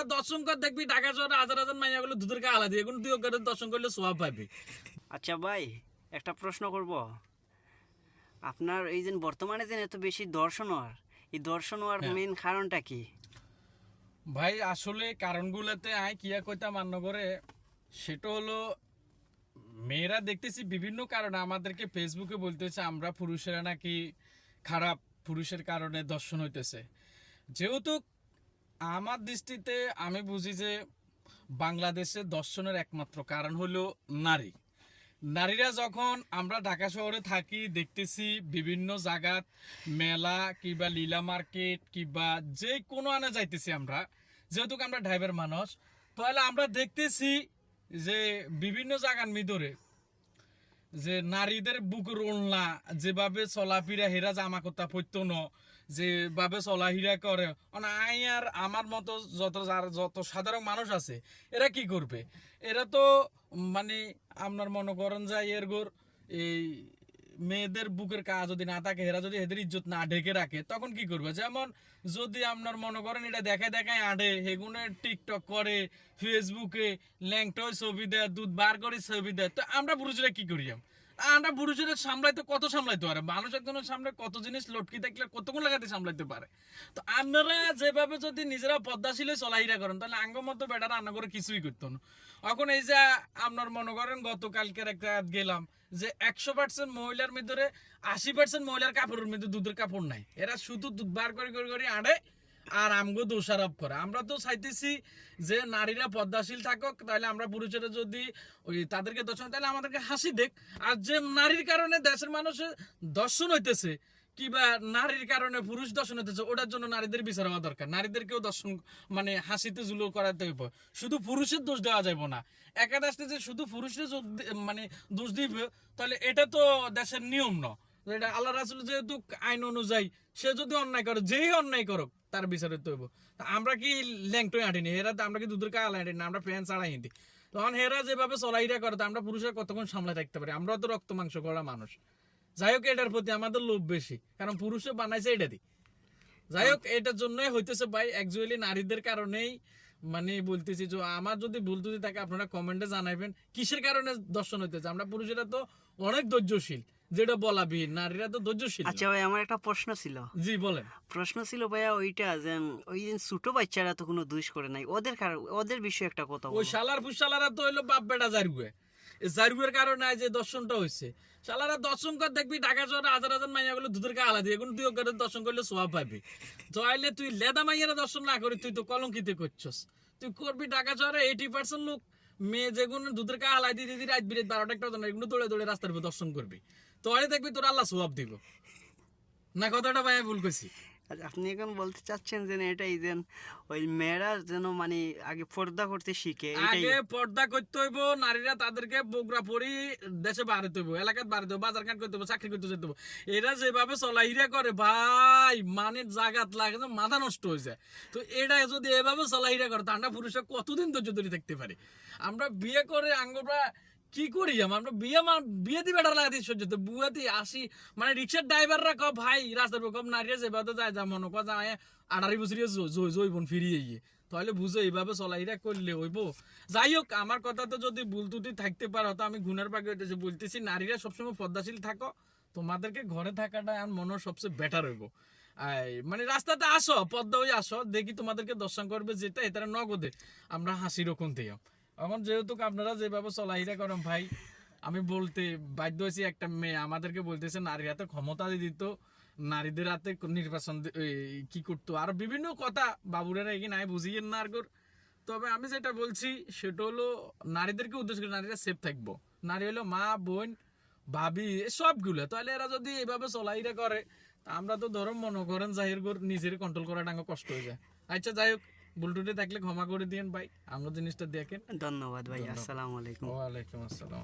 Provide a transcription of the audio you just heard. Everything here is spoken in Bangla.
শালারা দর্শন কর দেখবি ঢাকা শহরে হাজার হাজার মাইয়া গুলো দুধের এখন তুই ওকে দর্শন করলে পাবি আচ্ছা ভাই একটা প্রশ্ন করব। আপনার এই যে বর্তমানে যে এত বেশি দর্শন হওয়ার এই দর্শন হওয়ার হ্যাঁ। মেন কারণটা কি? ভাই আসলে কারণগুলোতে আয় কিয়া মান্য করে সেটা হলো মেয়েরা দেখতেছি বিভিন্ন কারণে। আমাদেরকে ফেসবুকে বলতেছে আমরা পুরুষেরা নাকি খারাপ পুরুষের কারণে দর্শন হইতেছে। যেহেতু আমার দৃষ্টিতে আমি বুঝি যে বাংলাদেশে দর্শনের একমাত্র কারণ হলো নারী। নারীরা যখন আমরা ঢাকা শহরে থাকি, দেখতেছি বিভিন্ন জায়গাত মেলা কিংবা লীলা মার্কেট কিংবা যে কোনো আনে যাইতেছি আমরা, যেহেতু আমরা ড্রাইভার মানুষ, তাহলে আমরা দেখতেছি যে বিভিন্ন জায়গার ভিতরে যে নারীদের বুকের ওলনা, যেভাবে চলাফিরা হেরা জামা কথা পরতো যেভাবে চলাফিরা করে। আই আর আমার মতো যত যার যত সাধারণ মানুষ আছে, এরা কি করবে? এরা তো মানে আপনার মনে করেন যে এর গোর এই মেয়েদের বুকের কাজ যদি না থাকে, এরা যদি এদের ইজ্জত না ঢেকে রাখে, তখন কি করবে? যেমন যদি আপনার মনে করেন এটা দেখায় দেখায় আডে হেগুনে টিকটক করে ফেসবুকে ল্যাংটয় ছবি দেয় দুধ বার করে ছবি দেয়, তো আমরা পুরুষরা কি করি? আমরা পুরুষের সামলাইতে কত সামলাইতে পারে? মানুষ একজনের সামনে কত জিনিস লটকি থাকলে কতক্ষণ লাগাতে সামলাইতে পারে? তো আপনারা যেভাবে যদি নিজেরা পদ্মাশীলে চলাইরা করেন, তাহলে আঙ্গ মতো বেটা রান্না করে কিছুই করতো না। এখন এই যে আপনার মনে করেন, গতকালকের একটা গেলাম যে একশো পার্সেন্ট মহিলার ভিতরে আশি পার্সেন্ট মহিলার কাপড়ের মধ্যে দুধের কাপড় নাই। এরা শুধু দুধ বার করে করে করে আড়ে আর আমগো দোষারোপ করে। আমরা তো চাইতেছি যে নারীরা পদ্মাশীল থাকুক তাহলে আমরা পুরুষেরা যদি ওই তাদেরকে দর্শন তাহলে আমাদেরকে হাসি দেখ আর যে নারীর কারণে দেশের মানুষের দর্শন হইতেছে, কিবা নারীর কারণে পুরুষ দর্শন হইতেছে, ওটার জন্য নারীদের বিচার হওয়া দরকার। নারীদেরকেও দর্শন মানে হাসিতে জুলো করাতে হইব। শুধু পুরুষের দোষ দেওয়া যাবে না। একাদাশতে যে শুধু পুরুষের মানে দোষ দিবে তাহলে এটা তো দেশের নিয়ম ন। এটা আল্লাহ রাসুল যেহেতু আইন অনুযায়ী, সে যদি অন্যায় করে, যেই অন্যায় করুক তার বিচারিত হইব। তা আমরা কি ল্যাংটোই আঁটিনি হেরা তো আমরা কি দুধের কাল আঁটিনি না? আমরা প্যান্ট ছাড়াই হিন্দি তখন হেরা যেভাবে চলাইরা করে, তো আমরা পুরুষের কতক্ষণ সামলে থাকতে পারি? আমরা তো রক্ত মাংস করা মানুষ। যাই হোক, এটার প্রতি আমাদের লোভ বেশি, কারণ পুরুষে বানাইছে এটা দি যাই হোক, এটার জন্যই হইতেছে ভাই অ্যাকচুয়ালি নারীদের কারণেই মানে বলতেছি যে আমার যদি ভুল যদি থাকে আপনারা কমেন্টে জানাবেন কিসের কারণে দর্শন হইতেছে? আমরা পুরুষেরা তো অনেক ধৈর্যশীল যেটা বলা বি নারীরা তো ধৈর্যশীল। আচ্ছা ভাই আমার একটা প্রশ্ন ছিল। জি বলেন। প্রশ্ন ছিল ভাইয়া ওইটা যে ওই যে ছোট বাচ্চারা তো কোনো দুষ করে নাই। ওদের কারণে ওদের বিষয়ে একটা কথা ওই শালার ফুসালারা তো হইল বাপ বেটা জারুয়ে জারুয়ের কারণে যে দর্শনটা হয়েছে শালারা দর্শন কর দেখবি ঢাকা শহরে হাজার হাজার মাইয়া গুলো দুধের কা আলাদা এখন তুই ওকে দর্শন করলে সোয়াব পাবি। চাইলে তুই লেদা মাইয়ারা দর্শন না করি, তুই তো কলঙ্কিতে করছস। তুই করবি ঢাকা শহরে এইটি পার্সেন্ট লোক, মেয়ে যেগুলো দুধের কা আলাই দিয়ে দিদি রাত বিরাত বারোটা একটা এগুলো দৌড়ে দৌড়ে রাস্তার উপর দর্শন করবি। তাহলে দেখবি তোর আল্লাহ সোয়াব দিব। না, কথাটা ভাইয়া ভুল করছি আপনি এখন বলতে চাচ্ছেন যে এটাই যেন ওই মেয়েরা যেন মানে আগে পর্দা করতে শিখে আগে পর্দা করতে হইব, নারীরা তাদেরকে বগুড়া পরি দেশে বাড়িতে হইব, এলাকায় বাড়িতে হইব, বাজার ঘাট করতে হইব, চাকরি করতে যেতে হইব। এরা যেভাবে চলাইরা করে, ভাই মানে জাগাত লাগে যে মাথা নষ্ট হয়ে যায়। তো এটা যদি এভাবে চলাইরা করে তা আমরা পুরুষরা কতদিন ধৈর্য ধরে থাকতে পারি? আমরা বিয়ে করে আঙ্গরা কি করি আমরা আমরা বিয়ে মা বিয়ে দিবে এটা লাগাতে সহ্য তো বুয়াতে আসি। মানে রিক্সার ড্রাইভাররা কব ভাই রাস্তার উপর কব নারীরা যেভাবে যায় যা মনে কর যায় আড়াই বছরিয়ে জৈবন ফিরিয়ে গিয়ে তাহলে বুঝো এইভাবে চলাইরা করলে হইব। যাই হোক আমার কথা তো যদি ভুল ত্রুটি থাকতে পারো তো আমি গুণের পাকে হইতেছি। বলতেছি নারীরা সবসময় পদ্মাশীল থাকো। তোমাদেরকে ঘরে থাকাটা আর মনে সবচেয়ে বেটার হইব। আই, মানে রাস্তাতে আসো পদ্মা হয়ে আসো। দেখি তোমাদেরকে দর্শন করবে যেটা এটার নগদে। আমরা হাসি রকম থেকে এখন যেহেতু আপনারা যেভাবে চলাইরা করেন ভাই, আমি বলতে বাধ্য হয়েছি একটা মেয়ে আমাদেরকে বলতেছে, নারীর হাতে ক্ষমতা দিত, নারীদের হাতে নির্বাচন কি করতো? আর বিভিন্ন কথা বাবুরেরা এগিয়ে নাই বুঝিয়ে না আর। তবে আমি যেটা বলছি, সেটা হলো নারীদেরকে উদ্দেশ্য করে নারীরা সেফ থাকব। নারী হলো মা, বোন, ভাবি সবগুলো। তাহলে এরা যদি এভাবে চলাইরা করে আমরা তো ধরো মনে করেন, জাহির নিজের কন্ট্রোল করা ডাঙ্গা কষ্ট হয়ে যায়। আচ্ছা যাই হোক। ভুলটুটি থাকলে ক্ষমা করে দিয়েন ভাই। আমরা জিনিসটা দেখেন। ধন্যবাদ ভাই আসসালামু আলাইকুম। ওয়ালাইকুম আসসালাম।